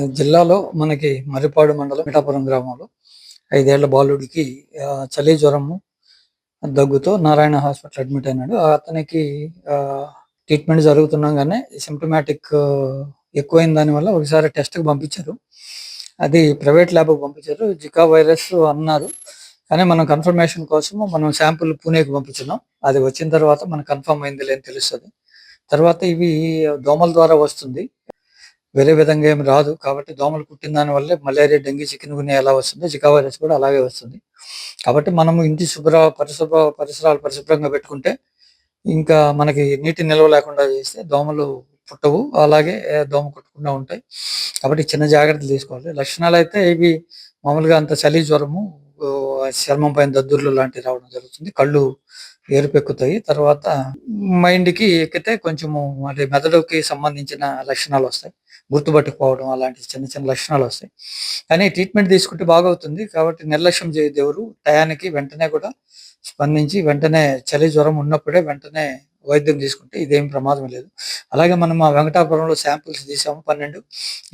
జిల్లాలో మనకి మర్రిపాడు మండలం మిఠాపురం గ్రామంలో ఐదేళ్ళ బాలుడికి చలి జ్వరము దగ్గుతో నారాయణ హాస్పిటల్ అడ్మిట్ అయినాడు. ఆ, అతనికి ట్రీట్మెంట్ జరుగుతుండగానే సిమ్టమాటిక్ ఎక్కువైన దానివల్ల ఒకసారి టెస్ట్కి పంపించారు. అది ప్రైవేట్ ల్యాబ్కి పంపించారు. జికా వైరస్ అన్నారు. కానీ మనం కన్ఫర్మేషన్ కోసం మనం శాంపుల్ పూణేకి పంపించినాం. అది వచ్చిన తర్వాత మనకు కన్ఫర్మ్ అయింది లేని తెలుస్తుంది. తర్వాత ఇవి దోమల ద్వారా వస్తుంది. వేరే విధంగా ఏమి రాదు. కాబట్టి దోమలు కుట్టిన దాని వల్లే మలేరియా డెంగీ చికెన్ గుని ఎలా వస్తుందో జికా వైరస్ కూడా అలాగే వస్తుంది. కాబట్టి మనము ఇంటి శుభ్ర పరిశుభ్ర పరిసరాలు పరిశుభ్రంగా పెట్టుకుంటే ఇంకా మనకి నీటి నిల్వ లేకుండా చేస్తే దోమలు పుట్టవు. అలాగే దోమ కుట్టకుండా ఉంటాయి. కాబట్టి చిన్న జాగ్రత్తలు తీసుకోవాలి. లక్షణాలు అయితే ఇవి మామూలుగా అంత చలి జ్వరము చర్మం పైన దద్దుర్లు లాంటివి రావడం జరుగుతుంది. కళ్ళు ఏరుపెక్కుతాయి. తర్వాత మైండ్కి ఎక్కితే కొంచెము అంటే మెదడుకి సంబంధించిన లక్షణాలు వస్తాయి. గుర్తుపట్టుకోవడం అలాంటి చిన్న చిన్న లక్షణాలు వస్తాయి. కానీ ట్రీట్మెంట్ తీసుకుంటే బాగవుతుంది. కాబట్టి నిర్లక్ష్యం చేయదు ఎవరు టయానికి వెంటనే కూడా స్పందించి వెంటనే చలి జ్వరం ఉన్నప్పుడే వెంటనే వైద్యం తీసుకుంటే ఇదేం ప్రమాదం లేదు. అలాగే మనం మా వెంకటాపురంలో శాంపిల్స్ తీసాము పన్నెండు.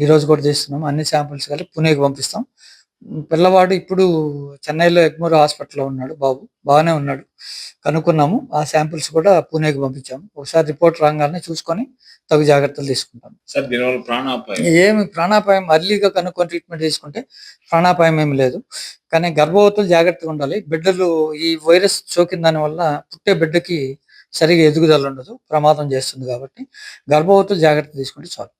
ఈ రోజు కూడా తీస్తున్నాము. అన్ని శాంపిల్స్ కలిపి పుణేకి పంపిస్తాం. పిల్లవాడు ఇప్పుడు చెన్నైలో ఎగ్మూర్ హాస్పిటల్లో ఉన్నాడు బాబు. బాగానే ఉన్నాడు. కనుక్కున్నాము. ఆ శాంపిల్స్ కూడా పూణేకి పంపించాము. ఒకసారి రిపోర్ట్ రాగానే చూసుకొని తగు జాగ్రత్తలు తీసుకుంటాం సార్ దీనివల్ల ప్రాణాపాయం? ఏమి ప్రాణాపాయం అర్లీగా కనుక్కొని ట్రీట్మెంట్ తీసుకుంటే ప్రాణాపాయం ఏమి లేదు. కానీ గర్భవతులు జాగ్రత్తగా ఉండాలి. బిడ్డలు ఈ వైరస్ సోకిన దాని వల్ల పుట్టే బిడ్డకి సరిగా ఎదుగుదల ఉండదు. ప్రమాదం చేస్తుంది కాబట్టి గర్భవతులు జాగ్రత్త తీసుకుంటే చాలు.